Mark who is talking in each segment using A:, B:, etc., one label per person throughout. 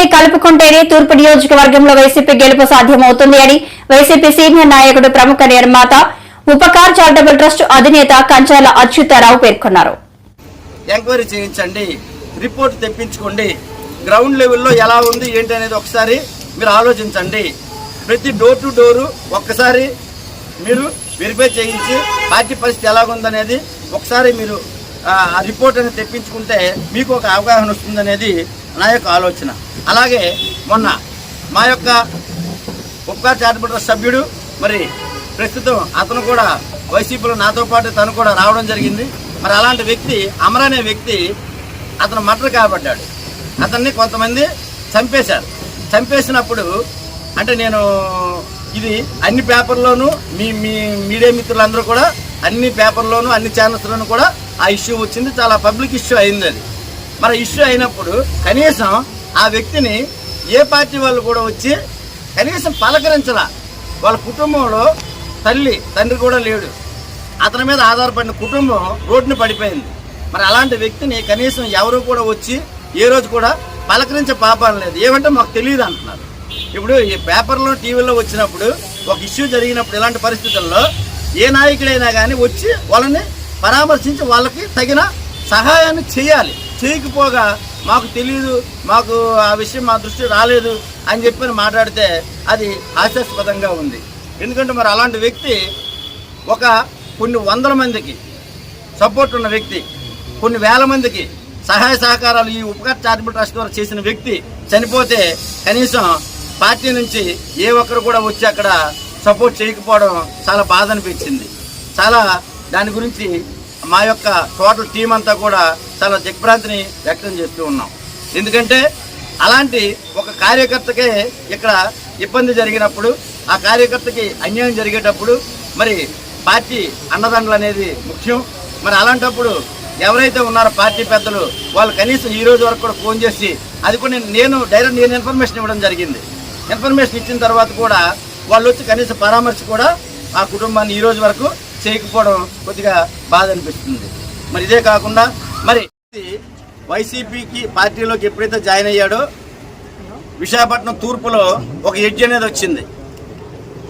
A: అందరినీ కలుపుకుంటేనే తూర్పు నియోజకవర్గంలో వైసీపీ గెలుపు సాధ్యమవుతుంది అని వైసీపీ సీనియర్ నాయకుడు ప్రముఖ నిర్మాత ఉపకార్ చారిటబుల్ ట్రస్ట్ అధినేత కంచాల అచ్యుతారావు పేర్కొన్నారు.
B: ఎంక్వైరీ చేయించండి రిపోర్ట్ తెప్పించుకోండి గ్రౌండ్ లెవెల్లో ఎలా ఉంది ఏంటి అనేది ఒకసారి మీరు ఆలోచించండి. ప్రతి డోర్ టు డోరు ఒక్కసారి మీరు వెరిఫై చేయించి పార్టీ పరిస్థితి ఎలాగుందనేది ఒకసారి మీరు ఆ రిపోర్ట్ అనేది తెప్పించుకుంటే మీకు ఒక అవగాహన వస్తుందనేది నా యొక్క ఆలోచన. అలాగే మొన్న మా యొక్క ఉపకార చారిటబుల్ సభ్యుడు మరి ప్రస్తుతం అతను కూడా వైసీపీలో నాతో పాటు తను కూడా రావడం జరిగింది. మరి అలాంటి వ్యక్తి అమర్ అనే వ్యక్తి అతను మటర్ కాబడ్డాడు. అతన్ని కొంతమంది చంపేశారు. చంపేసినప్పుడు అంటే నేను ఇది అన్ని పేపర్లోనూ మీ మీ మీడియా మిత్రులందరూ కూడా అన్ని పేపర్లోనూ అన్ని ఛానల్స్లోనూ కూడా ఆ ఇష్యూ వచ్చింది. చాలా పబ్లిక్ ఇష్యూ అయింది అది. మరి ఇష్యూ అయినప్పుడు కనీసం ఆ వ్యక్తిని ఏ పార్టీ వాళ్ళు కూడా వచ్చి కనీసం పలకరించరా. వాళ్ళ కుటుంబంలో తల్లి తండ్రి కూడా లేడు. అతని మీద ఆధారపడిన కుటుంబం రోడ్డున పడిపోయింది. మరి అలాంటి వ్యక్తిని కనీసం ఎవరు కూడా వచ్చి ఏ రోజు కూడా పలకరించే పాపం లేదు. ఏమంటే మాకు తెలియదు అంటున్నారు. ఇప్పుడు ఈ పేపర్లో టీవీలో వచ్చినప్పుడు ఒక ఇష్యూ జరిగినప్పుడు ఇలాంటి పరిస్థితుల్లో ఏ నాయకుడైనా కానీ వచ్చి వాళ్ళని పరామర్శించి వాళ్ళకి తగిన సహాయాన్ని చేయాలి. చేయకపోగా మాకు తెలియదు మాకు ఆ విషయం మా దృష్టి రాలేదు అని చెప్పి మాట్లాడితే అది హాస్యాస్పదంగా ఉంది. ఎందుకంటే మరి అలాంటి వ్యక్తి ఒక కొన్ని వందల మందికి సపోర్ట్ ఉన్న వ్యక్తి కొన్ని వేల మందికి సహాయ సహకారాలు ఈ ఉపకార చారిటబుల్ ట్రస్ట్ ద్వారా చేసిన వ్యక్తి చనిపోతే కనీసం పార్టీ నుంచి ఏ ఒక్కరు కూడా వచ్చి అక్కడ సపోర్ట్ చేయకపోవడం చాలా బాధ అనిపించింది. చాలా దాని గురించి మా యొక్క టోటల్ టీం అంతా కూడా చాలా దిగ్భ్రాంతిని వ్యక్తం చేస్తూ ఉన్నాం. ఎందుకంటే అలాంటి ఒక కార్యకర్తకే ఇక్కడ ఇబ్బంది జరిగినప్పుడు ఆ కార్యకర్తకి అన్యాయం జరిగేటప్పుడు మరి పార్టీ అండదండలు అనేది ముఖ్యం. మరి అలాంటప్పుడు ఎవరైతే ఉన్నారో పార్టీ పెద్దలు వాళ్ళు కనీసం ఈ రోజు వరకు కూడా ఫోన్ చేసి అది కూడా నేను- నేను డైరెక్ట్ నేను ఇన్ఫర్మేషన్ ఇవ్వడం జరిగింది. ఇన్ఫర్మేషన్ ఇచ్చిన తర్వాత కూడా వాళ్ళు వచ్చి కనీసం పరామర్శ కూడా ఆ కుటుంబాన్ని ఈ రోజు వరకు చేయకపోవడం కొద్దిగా బాధ అనిపిస్తుంది. మరి ఇదే కాకుండా మరి వైసీపీకి పార్టీలోకి ఎప్పుడైతే జాయిన్ అయ్యాడో విశాఖపట్నం తూర్పులో ఒక ఎడ్జ్ అనేది వచ్చింది.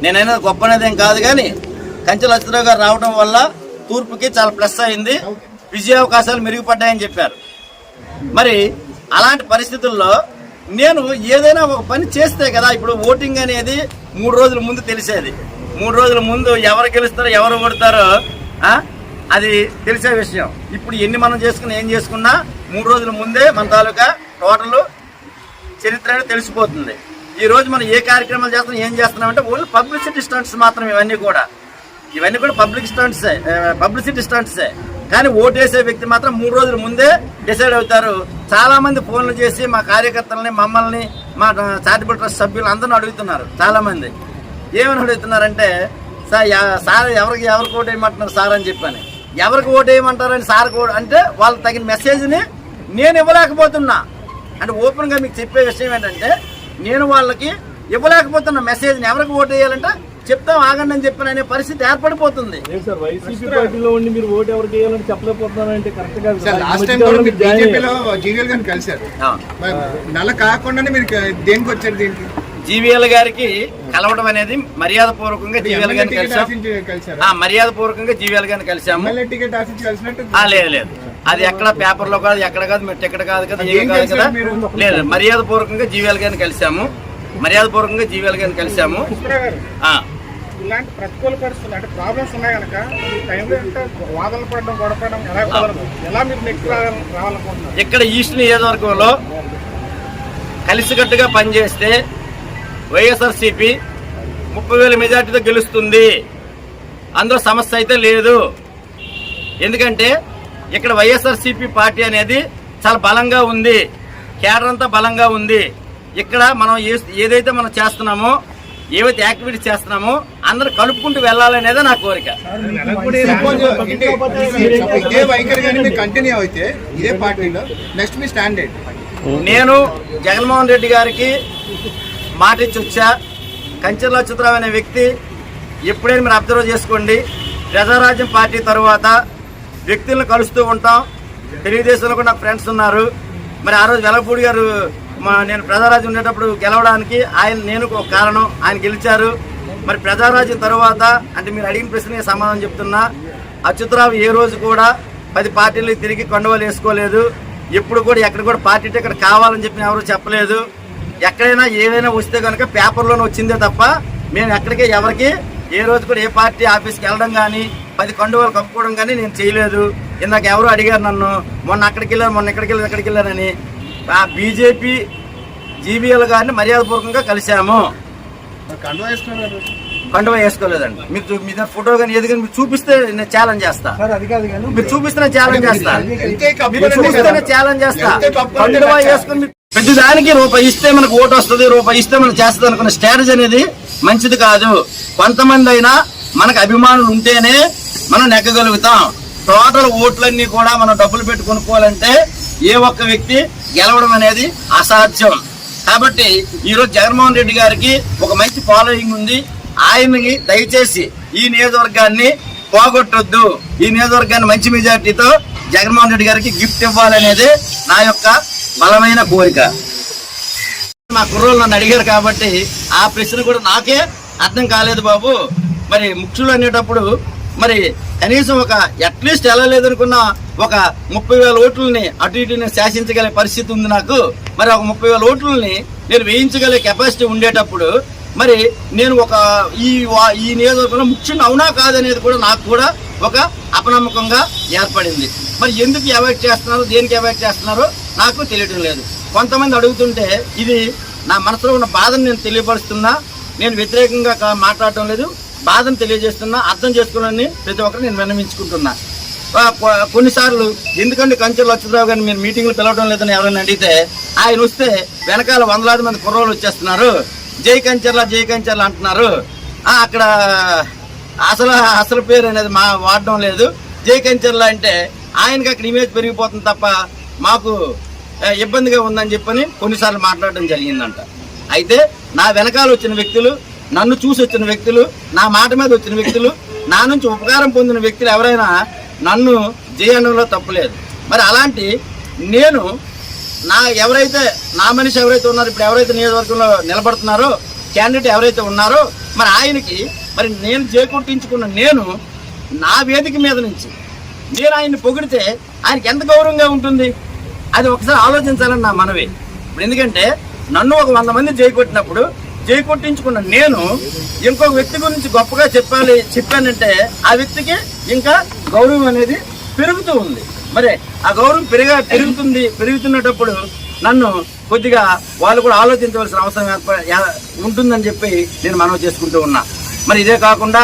B: నేనైనా గొప్ప అనేది ఏం కాదు కానీ కంచెల అచ్చరావు గారు రావడం వల్ల తూర్పుకి చాలా ప్లస్ అయింది. విజయావకాశాలు మెరుగుపడ్డాయని చెప్పారు. మరి అలాంటి పరిస్థితుల్లో నేను ఏదైనా ఒక పని చేస్తే కదా ఇప్పుడు ఓటింగ్ అనేది మూడు రోజుల ముందు తెలిసేది. మూడు రోజుల ముందు ఎవరు గెలుస్తారో ఎవరు ఓడతారో అది తెలిసే విషయం. ఇప్పుడు ఎన్ని మనం చేసుకున్నా ఏం చేసుకున్నా మూడు రోజుల ముందే మన తాలూకా టోటల్ చరిత్ర అనేది తెలిసిపోతుంది. ఈరోజు మనం ఏ కార్యక్రమాలు చేస్తున్నాం ఏం చేస్తున్నామంటే ఓన్లీ పబ్లిసిటీ స్టంట్స్ మాత్రం ఇవన్నీ కూడా. ఇవన్నీ కూడా పబ్లిక్ స్టంట్సే పబ్లిసిటీ స్టంట్సే. కానీ ఓటేసే వ్యక్తి మాత్రం మూడు రోజుల ముందే డిసైడ్ అవుతారు. చాలామంది ఫోన్లు చేసి మా కార్యకర్తలని మమ్మల్ని మా చారిటబుల్ ట్రస్ట్ సభ్యులు అందరూ అడుగుతున్నారు. చాలామంది. ఏమని అడుగుతున్నారంటే సార్ సార్ ఎవరికి ఎవరికి ఓటు వేయమంటున్నారు సార్ అని చెప్పాను ఎవరికి ఓటు వేయమంటారని సార్ అంటే వాళ్ళకి తగిన మెసేజ్ని నేను ఇవ్వలేకపోతున్నా అంటే ఓపెన్గా మీకు చెప్పే విషయం ఏంటంటే నేను వాళ్ళకి ఇవ్వలేకపోతున్న మెసేజ్ని ఎవరికి ఓటు వేయాలంటే చెప్తాం ఆగండి అని చెప్పిన అనే పరిస్థితి ఏర్పడిపోతుంది
C: లేదు సార్ వైసీపీ పార్టీలో ఉండి మీరు ఓటు ఎవరికి వేయాలని చెప్పలేకపోతున్నారంటే కరెక్ట్ కాదు
D: సార్
C: సార్.
D: లాస్ట్
C: ఈ
D: టైం
C: మధ్య
D: కూడా
C: కాలంలో
D: మీరు
C: జాయిన్
D: బీజేపీలో
C: అయ్యారు.
D: జీవీఎల్ గారిని కలిశారు
B: ఆ.
D: మరి నెల కాకుండానే మీరు దేనికి వచ్చారు దీనికి
B: జీవీఎల్ గారికి కలవడం అనేది మర్యాద పూర్వకంగా జీవీఎల్ గారిని కలిసాం. మర్యాద పూర్వకంగా జీవీఎల్ గారిని కలిసాము. లేదు లేదు. అది ఎక్కడ పేపర్లో కాదు ఎక్కడ కాదు మీరు టికెట్ కాదు కదా
D: ఏం
B: కాదు కదా? లేదు మర్యాద పూర్వకంగా జీవీఎల్ గారిని కలిసాము. మర్యాద పూర్వకంగా జీవీఎల్ గారిని కలిసాము. ఆ.
E: ఇలాంటి ప్రతికూల పరిస్థితులు అంటే ప్రాబ్లమ్స్ ఉన్నాయి కనుక టైంలో వాదనలు పడడం ఎలా ఎలా మీరు నెక్స్ట్ రావాలనుకుంటున్నారు?
B: ఇక్కడ ఈస్ట్ నియోజకవర్గంలో కలిసికట్టుగా పనిచేస్తే వైఎస్ఆర్సీపీ ముప్పై వేల మెజార్టీతో గెలుస్తుంది. అందులో సమస్య అయితే లేదు. ఎందుకంటే ఇక్కడ వైఎస్ఆర్సీపీ పార్టీ అనేది చాలా బలంగా ఉంది. కేడర్ అంతా బలంగా ఉంది. ఇక్కడ మనం ఏదైతే మనం చేస్తున్నామో ఏవైతే యాక్టివిటీస్ చేస్తున్నామో అందరూ కలుపుకుంటూ వెళ్ళాలనేదే నా కోరిక. నేను జగన్మోహన్ రెడ్డి గారికి మాట ఇచ్చి వచ్చా కంచెల చిత్రం అనే వ్యక్తి ఎప్పుడైనా మీరు అబ్జర్వ్ చేసుకోండి. ప్రజారాజ్యం పార్టీ తర్వాత వ్యక్తులను కలుస్తూ ఉంటాం. తెలుగుదేశంలో కూడా నాకు ఫ్రెండ్స్ ఉన్నారు. మరి ఆ రోజు వెలపూడి గారు మా నేను ప్రజారాజ్యం ఉండేటప్పుడు గెలవడానికి ఆయన నేను ఒక కారణం. ఆయన గెలిచారు. మరి ప్రజారాజ్యం తర్వాత అంటే మీరు అడిగిన ప్రశ్నకి సమాధానం చెప్తున్నా. అచ్యుతరావు ఏ రోజు కూడా పది పార్టీలు తిరిగి కొండవలు వేసుకోలేదు. ఎప్పుడు కూడా ఎక్కడ కూడా పార్టీ టికెట్ కావాలని చెప్పి ఎవరు చెప్పలేదు. ఎక్కడైనా ఏదైనా వస్తే కనుక పేపర్లోనే వచ్చిందే తప్ప మేము ఎక్కడికి ఎవరికి ఏ రోజు కూడా ఏ పార్టీ ఆఫీస్కి వెళ్ళడం కానీ పది కండువాలు కప్పుకోవడం కానీ నేను చేయలేదు. ఇందాక ఎవరు అడిగారు నన్ను మొన్న అక్కడికి వెళ్ళాను మొన్న ఇక్కడికి వెళ్ళాను ఎక్కడికి వెళ్ళానని ఆ బీజేపీ జీబీఎల్ గారిని మర్యాదపూర్వకంగా కలిశాము.
D: కండువా
B: వేసుకోలేదండి. మీరు మీ దగ్గర ఫోటో కానీ ఏది కానీ మీరు చూపిస్తే నేను ఛాలెంజ్ చేస్తా.
C: అది కాదు కానీ
B: మీరు చూపిస్తే ఛాలెంజ్ చేస్తా. మీరు. ఛాలెంజ్ చేస్తా. కండువా. వేసుకుని ప్రతిదానికి రూపాయి ఇస్తే మనకు ఓటు వస్తుంది రూపాయి ఇస్తే మనకు చేస్తుంది అనుకున్న స్ట్రాటజీ అనేది మంచిది కాదు. కొంతమంది అయినా మనకు అభిమానులు ఉంటేనే మనం నెగ్గగలుగుతాం. టోటల్ ఓట్లన్నీ కూడా మనం డబ్బులు పెట్టి కొనుక్కోవాలంటే ఏ ఒక్క వ్యక్తి గెలవడం అనేది అసాధ్యం. కాబట్టి ఈరోజు జగన్మోహన్ రెడ్డి గారికి ఒక మంచి ఫాలోయింగ్ ఉంది. ఆయనకి దయచేసి ఈ నియోజకవర్గాన్ని పోగొట్టొద్దు. ఈ నియోజకవర్గాన్ని మంచి మెజార్టీతో జగన్మోహన్ రెడ్డి గారికి గిఫ్ట్ ఇవ్వాలనేది నా యొక్క బలమైన కోరిక. మా కుర్రోళ్ళు నన్ను అడిగారు కాబట్టి ఆ ప్రశ్న కూడా నాకే అర్థం కాలేదు బాబు. మరి ముఖ్యులు అనేటప్పుడు మరి కనీసం ఒక అట్లీస్ట్ వెళ్ళలేదనుకున్న ఒక ముప్పై వేల ఓట్లని అటు ఇటుని శాసించగలిగే శాసించగల పరిస్థితి ఉంది నాకు. మరి ఒక ముప్పై వేల ఓట్లని నేను వేయించగల కెపాసిటీ ఉండేటప్పుడు మరి నేను ఒక ఈ వా- ఈ నియోజకవర్గంలో ముఖ్యుని అవునా కాదనేది కూడా నాకు కూడా ఒక అపనమ్మకంగా ఏర్పడింది. మరి ఎందుకు అవాయిడ్ చేస్తున్నారు? దేనికి అవాయిడ్ చేస్తున్నారో? నాకు తెలియడం లేదు. కొంతమంది అడుగుతుంటే ఇది నా మనసులో ఉన్న బాధను నేను తెలియపరుస్తున్నా నేను వ్యతిరేకంగా మాట్లాడటం లేదు బాధను తెలియజేస్తున్నా అర్థం చేసుకోవాలని ప్రతి ఒక్కరు నేను విన్నమించుకుంటున్నా కొన్నిసార్లు ఎందుకంటే కంచెలు లక్ష్మీరావు గారిని మీరు మీటింగ్లు పిలవడం లేదని ఎవరైనా అడిగితే ఆయన వస్తే వెనకాల వందలాది మంది కుర్రోళ్ళు వచ్చేస్తున్నారు. జై కంచర్ల జై కంచర్ల అంటున్నారు. అక్కడ అసలు అసలు పేరు అనేది మా వాడడం లేదు. జై కంచర్ల అంటే ఆయనకి అక్కడ ఇమేజ్ పెరిగిపోతుంది తప్ప మాకు ఇబ్బందిగా ఉందని చెప్పని కొన్నిసార్లు మాట్లాడడం జరిగిందంట. అయితే నా వెనకాల వచ్చిన వ్యక్తులు నన్ను చూసి వచ్చిన వ్యక్తులు నా మాట మీద వచ్చిన వ్యక్తులు నా నుంచి ఉపకారం పొందిన వ్యక్తులు ఎవరైనా నన్ను జయడంలో తప్పులేదు. మరి అలాంటి నేను నా ఎవరైతే నా మనిషి ఎవరైతే ఉన్నారో ఇప్పుడు ఎవరైతే నియోజకవర్గంలో నిలబడుతున్నారో క్యాండిడేట్ ఎవరైతే ఉన్నారో మరి ఆయనకి మరి నేను చేకూర్టించుకున్న నేను నా వేదిక మీద నుంచి నేను ఆయన్ని పొగిడితే ఆయనకి ఎంత గౌరవంగా ఉంటుంది? అది ఒకసారి ఆలోచించాలని నా మనవి. ఇప్పుడు ఎందుకంటే నన్ను ఒక వంద మంది జైకొట్టినప్పుడు జైకొట్టించుకున్న నేను ఇంకొక వ్యక్తి గురించి గొప్పగా చెప్పాలి చెప్పానంటే ఆ వ్యక్తికి ఇంకా గౌరవం అనేది పెరుగుతూ ఉంది. మరి ఆ గౌరవం పెరిగా పెరుగుతుంది పెరుగుతున్నప్పుడు నన్ను కొద్దిగా వాళ్ళు కూడా ఆలోచించవలసిన అవసరం ఉంటుందని చెప్పి నేను మనవి చేసుకుంటూ ఉన్నా. మరి ఇదే కాకుండా